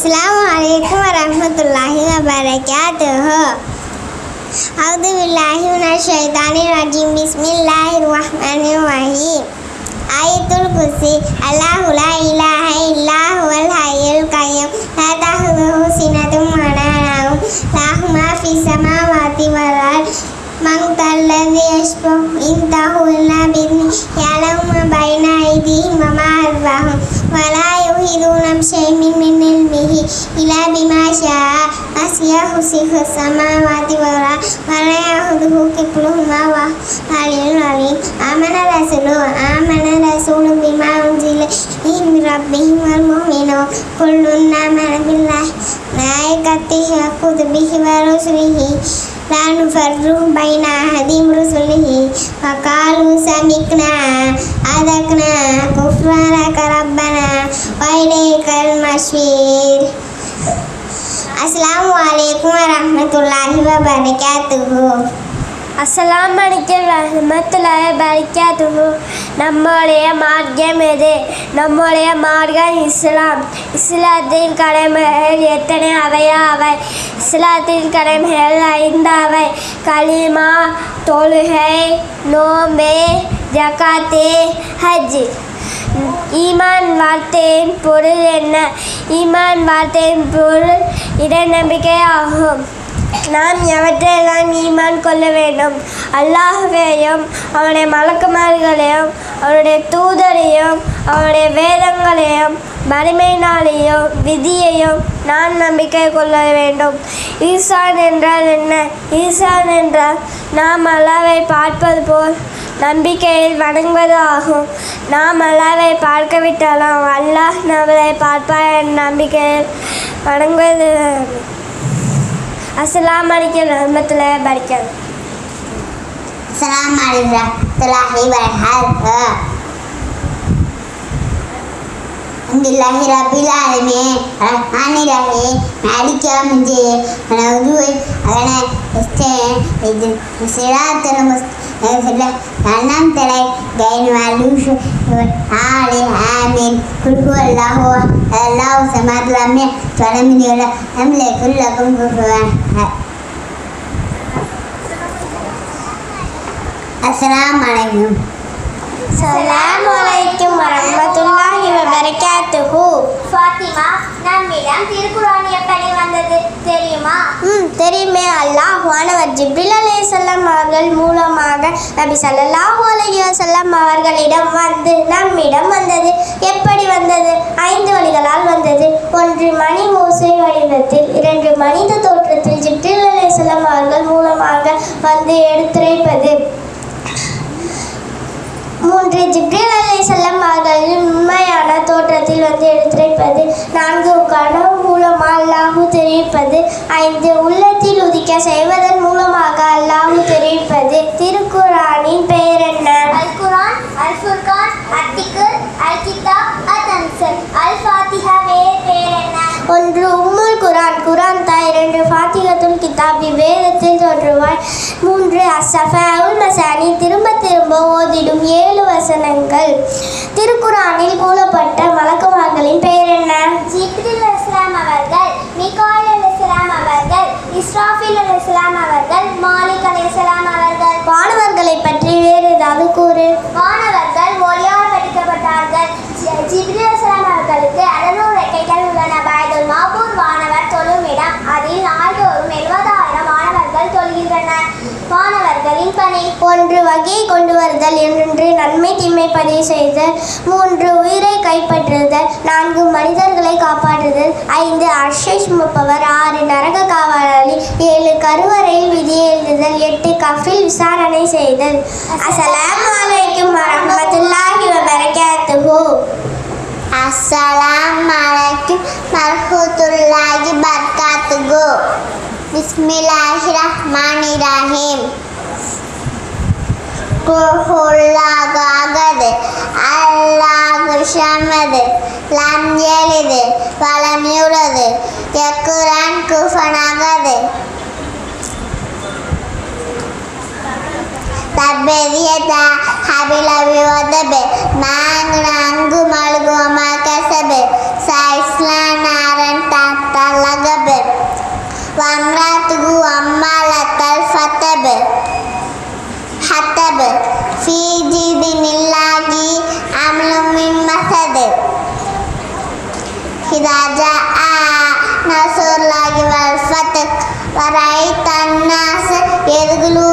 السلام عليكم ورحمة الله وبركاته أعوذ بالله من الشيطان الرجيم بسم الله الرحمن الرحيم آية الكرسي الله لا إله إلا هو الحي القيوم لا تأخذه سنة ولا نوم له ما في السماوات والأرض من ذا الذي يشفع عنده إلا بإذنه يعلم ما بين أيديهم وما خلفهم ولا يحيطون بشيء من علمه إلا بما شاء وسع كرسيه السماوات والأرض ولا يؤوده حفظهما وهو العلي العظيم آمن الرسول آمن الرسول بما أنزل إليه من ربه والمؤمنون كل آمن بالله وملائكته وكتبه ورسله لا نفرق بين أحد من رسله வபரகாத்துஹு அஸ்லாம் வலைக்கம் ரஹமத்துல்லாஹி வபரகாத்துஹு நம்முடைய மார்க்கம் எது நம்மளுடைய மார்க்கம் இஸ்லாம் இஸ்லாத்தின் கடமைகள் எத்தனை அவையா அவை இஸ்லாத்தின் கடமைகள் ஐந்து அவை களிமா தொழுகை நோம்பே ஜகாத்தே ஹஜ் ஈமான் வார்த்தையின் பொருள் என்ன ஈமான் வார்த்தையின் பொருள் இடநம்பிக்கையாகும் ஆகும் நாம் எவற்றையெல்லாம் ஈமான் கொள்ள வேண்டும்? அல்லாஹ்வையும் அவனுடைய மலக்குமார்களையும் அவனுடைய தூதரையும் அவனுடைய வேதங்களையும் மறுமை நாளையும் விதியையும் நாம் நம்பிக்கை கொள்ள வேண்டும். ஈசான் என்றால் என்ன? ஈசான் என்றால் நாம் அல்லாவை பார்ப்பது போல் நம்பிக்கையில் வணங்குவது ஆகும். நாம் அல்லாவை பார்க்கவிட்டாலும் அல்லாஹ் நம்மளை பார்ப்பார் என்ற நம்பிக்கையில் வணங்குவது அஸ்லாம் அலைக்கும் ரஹமத்துல பரிக்காது அஸ்லாம் அலைக்கும் ரஹமத்துல்லாஹி வரஹாத்து அல்ஹம்துலில்லாஹி قل هو الله الله سماد لم يلد ولم يولد لم يكن لكم كفوا السلام عليكم السلام عليكم ورحمة الله وبركاته فاطمة நம்மிடம் திருக்குறான் எப்படி வந்தது தெரியுமா? ம் தெரியுமே அல்லாஹ். வானவர் ஜிப்ரில் அலைஹிஸ்ஸலாம் அவர்கள் மூலமாக நபி ஸல்லல்லாஹு அலைஹி வஸல்லம் அவர்களிடம் வந்து நம்மிடம் வந்தது. எப்படி வந்தது? ஐந்து வழிகளால் வந்தது. ஒன்று மணி ஓசை வடிவத்தில் இரண்டு மனித தோற்றத்தில் ஜிப்ரில் செல்லம் அவர்கள் மூலமாக வந்து எடுத்துரைப்பது. மூன்று ஜிப்ரீல் செல்லம் அவர்களின் உண்மையான தோற்றத்தில் வந்து எடுத்துரைப்பது. நான்கு கனவு மூலமாக அல்லாஹு தெரிவிப்பது. ஐந்து உள்ளத்தில் உதிக்க செய்வதன் மூலமாக அல்லாஹு தெரிவிப்பது. திருக்குரானின் பெயர் என்ன? அல் குரான் அல் ஃபுர்கான் அத்திகர் அல் கிதாப் அன்சல் அல் ஃபாத்திஹா பேர் என்ன? ஒன்று உம்முல் குரான் குரான் தாய் இரண்டு ஃபாத்திகத்துல் கிதாப் வேதத்தில் தோன்றுவாய். மூன்று அசஃபாவுல் மசானி. திரும்ப திரும்ப ஓதிடும் ஏழு வசனங்கள். திருக்குரானில் கூறப்பட்ட மலக்குமார்களின் பெயர் என்ன ஜிப்ரில் இஸ்லாம் அவர்கள் மிகாயில் அல் இஸ்லாம் அவர்கள் இஸ்ராஃபில் அல் அவர்கள் மாலிக் அல் அவர்கள் வானவர்களை பற்றி வேறு ஏதாவது கூறு. மாணவர்கள் ஒளியால் படிக்கப்பட்டார்கள். ஜிப்ரி ஜிப்ரில் அவர்களுக்கு அறுநூறு ரெக்கைகள் உள்ளன. பயதுல் மாபூர் வானவர் தொழும் இடம் அதில் நாள்தோறும் எழுபதாயிரம் மாணவர்கள் தொழுகின்றனர். மாணவர்களின் பணி ஒன்று வகையை கொண்டு வருதல் இரண்டு நன்மை தீமை பதிவு செய்தல் மூன்று உயிரை கஃபில் விசாரணை செய்தல் அஸ்ஸலாமு அலைக்கும் வரஹ்மத்துல்லாஹி வபரகாத்துஹு. பரகாத்துஹு பிஸ்மில்லாஹிர் ரஹ்மானிர் ரஹீம் குஹுல்லாகாகது அல்லாஹு ஷமது லம் எலிது வலம் யுலது யக்குரான் குஃபனாகது అబ్బెవ్యత హబిల వివదబె మాంగ్ రాంగు మడుగు అమాకసబె సైస్ల నారన్ తాతలగబె వమ్రాతుగు అమ్మాల తల్ఫతబె హతబె ఫీజిది నిల్లాగి అమలు మిమ్మసదె హిదాజా ఆ నసూర్లాగి వల్ఫతక్ వరైతన్నాస్ ఎదుగులు